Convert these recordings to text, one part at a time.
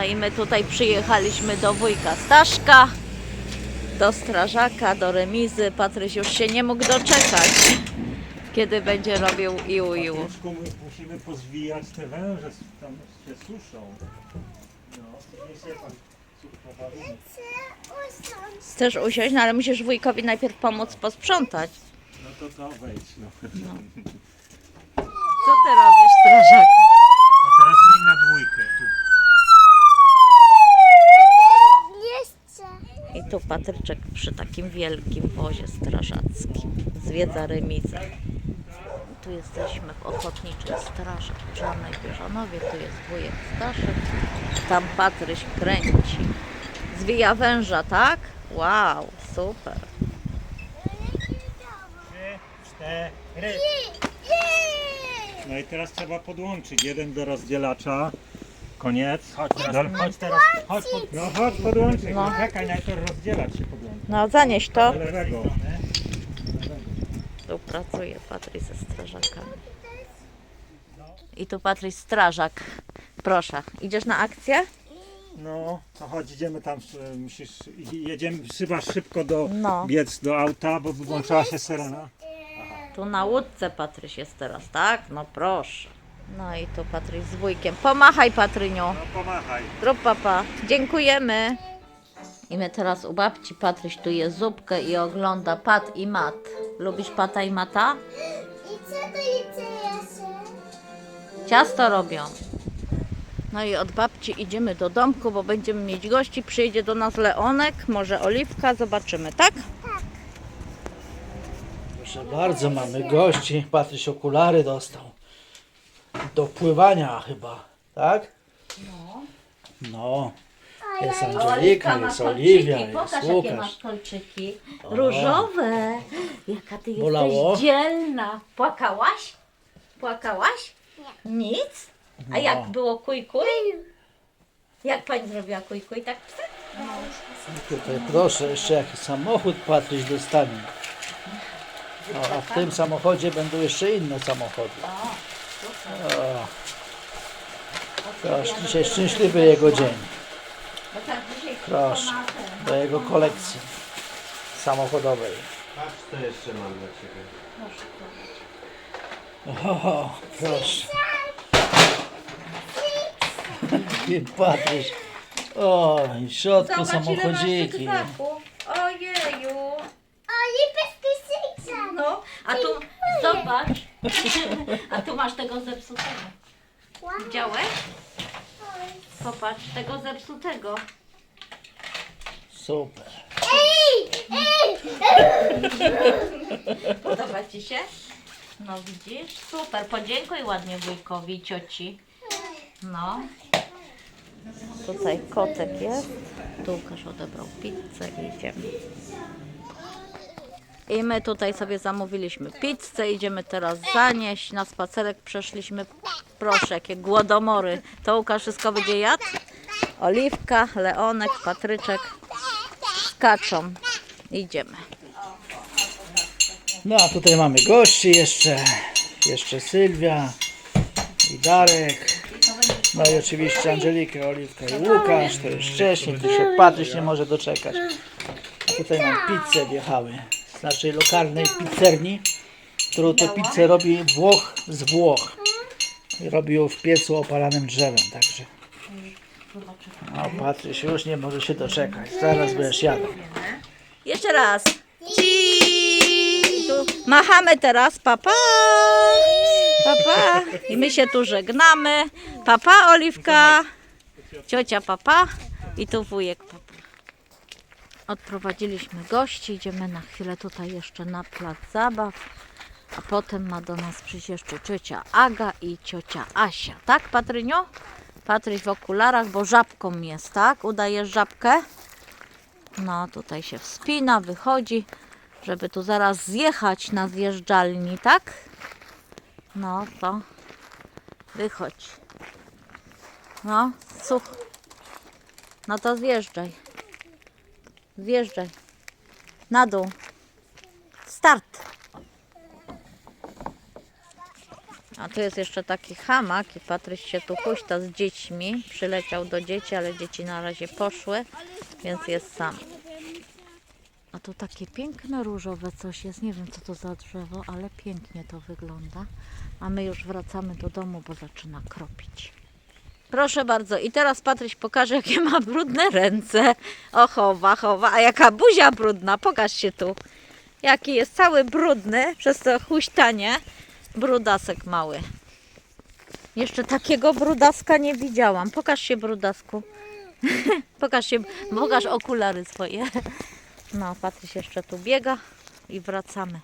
No i my tutaj przyjechaliśmy do wujka Staszka, do strażaka, do remizy. Patryś już się nie mógł doczekać, kiedy będzie robił iu iu. Patryczku, my musimy pozwijać te węże, tam się suszą. No, niesie pan sucho warunek. Chcesz usiąść, no ale musisz wujkowi najpierw pomóc posprzątać. No to to wejdź, no. Co ty robisz, strażaku? A teraz zmień na dwójkę, tu. Nie chcę. I tu Patryczek przy takim wielkim wozie strażackim zwiedza remizę. Tu jesteśmy w Ochotniczej Straży Pożarnej Bieżanowie. Tu jest wujek Staszek. Tam Patryś kręci. Zwija węża, tak? Wow, super. Trzy, cztery. No i teraz trzeba podłączyć jeden do rozdzielacza. Koniec. Chodź teraz, chodź teraz, chodź, pod, no chodź podłączyć. No. Czekaj, najpierw rozdzielać się podłączyć. No zanieś to. Do lewego. Tu pracuje Patryś ze strażakami. I tu Patryś strażak. Proszę, idziesz na akcję? No, to chodź, idziemy tam, musisz, jedziemy, trzeba szybko do, No. biec do auta, bo wyłączyła się syrena. Tu na łódce Patryś jest teraz, tak? No proszę. No i tu Patryś z wujkiem. Pomachaj Patryniu. No pomachaj. Zrób papa. Dziękujemy. I my teraz u babci Patryś tu je zupkę i ogląda Pat i Mat. Lubisz Pata i Mata? I co to jeszcze? Ciasto robią. No i od babci idziemy do domku, bo będziemy mieć gości. Przyjedzie do nas Leonek, może Oliwka, zobaczymy, tak? Proszę bardzo, mamy gości. Patryś okulary dostał. Do pływania chyba, tak? No. No. Jest Angelika, jest Oliwia, jest Pokaż jakie masz kolczyki. Różowe. Jaka ty jesteś Bolało? dzielna. Płakałaś? Płakałaś? Nie. Nic? A jak No. było kuj kuj? Jak pani zrobiła kuj kuj? Tak? Tutaj proszę, jeszcze jakiś samochód Patryś dostanie. No, a w tym samochodzie będą jeszcze inne samochody. O. Proszę, dzisiaj szczęśliwy jego dzień. Tak Proszę, do jego kolekcji samochodowej. Patrz, co jeszcze mam dla Ciebie. O, proszę. I Patryś. O, i w środku samochodziki. Ojeju. O, niebieski syksa. No, a tu zobacz. A tu masz tego zepsutego. Widziałeś? Popatrz, tego zepsutego. Super. Podoba Ci się? No widzisz? Super, podziękuj ładnie wujkowi i cioci. No. Tutaj kotek jest. Tu Łukasz odebrał pizzę i idziemy. I my tutaj sobie zamówiliśmy pizzę, idziemy teraz zanieść. Na spacerek przeszliśmy. Proszę, jakie głodomory. To Łukasz wszystko będzie jadł? Oliwka, Leonek, Patryczek skaczą. Idziemy. No a tutaj mamy gości jeszcze. Jeszcze Sylwia i Darek. No i oczywiście Angelikę, Oliwkę i Łukasz. To już wcześniej, tu się Patryś nie może doczekać. A tutaj nam pizze wjechały z naszej lokalnej pizzerni, którą to pizzę robi Włoch z Włoch. I robi ją w piecu opalanym drzewem, także. No Patryś już nie może się doczekać. Zaraz będziesz jadł. Jeszcze raz. Ci! Machamy teraz. Papa. Papa. I my się tu żegnamy. Papa Oliwka. Ciocia papa. I tu wujek papa. Odprowadziliśmy gości. Idziemy na chwilę tutaj jeszcze na plac zabaw. A potem ma do nas przyjść jeszcze ciocia Aga i ciocia Asia. Tak, Patryniu? Patryś w okularach, bo żabką jest, tak? Udajesz żabkę? No, tutaj się wspina, wychodzi, żeby tu zaraz zjechać na zjeżdżalni, tak? No, to wychodź. No, such. No to zjeżdżaj. Zjeżdżaj. Na dół. Start. A tu jest jeszcze taki hamak i Patryś się tu huśta z dziećmi. Przyleciał do dzieci, ale dzieci na razie poszły, więc jest sam. A tu takie piękne różowe coś jest. Nie wiem co to za drzewo, ale pięknie to wygląda. A my już wracamy do domu, bo zaczyna kropić. Proszę bardzo. I teraz Patryś pokaże, jakie ma brudne ręce. O, chowa, chowa. A jaka buzia brudna. Pokaż się tu. Jaki jest cały brudny przez to huśtanie. Brudasek mały. Jeszcze takiego brudaska nie widziałam. Pokaż się, brudasku. pokaż się, pokaż okulary swoje. No, Patryś jeszcze tu biega i wracamy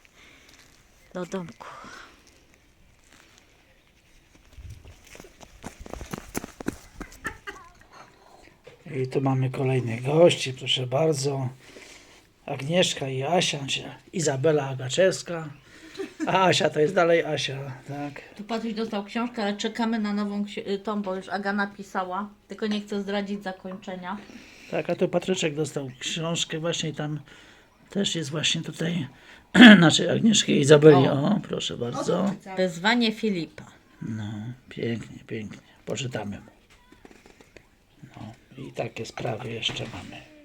do domku. I tu mamy kolejnych gości, proszę bardzo. Agnieszka i Asia, Izabela Agaczewska. A Asia to jest dalej Asia, tak. Tu Patryś dostał książkę, ale czekamy na nową y, tą, bo już Aga napisała. Tylko nie chcę zdradzić zakończenia. Tak, a tu Patryczek dostał książkę właśnie tam też jest właśnie tutaj, znaczy Agnieszki i Izabeli. O, proszę bardzo. Wyzwanie Filipa. No, pięknie, pięknie. Poczytamy i takie sprawy jeszcze mamy.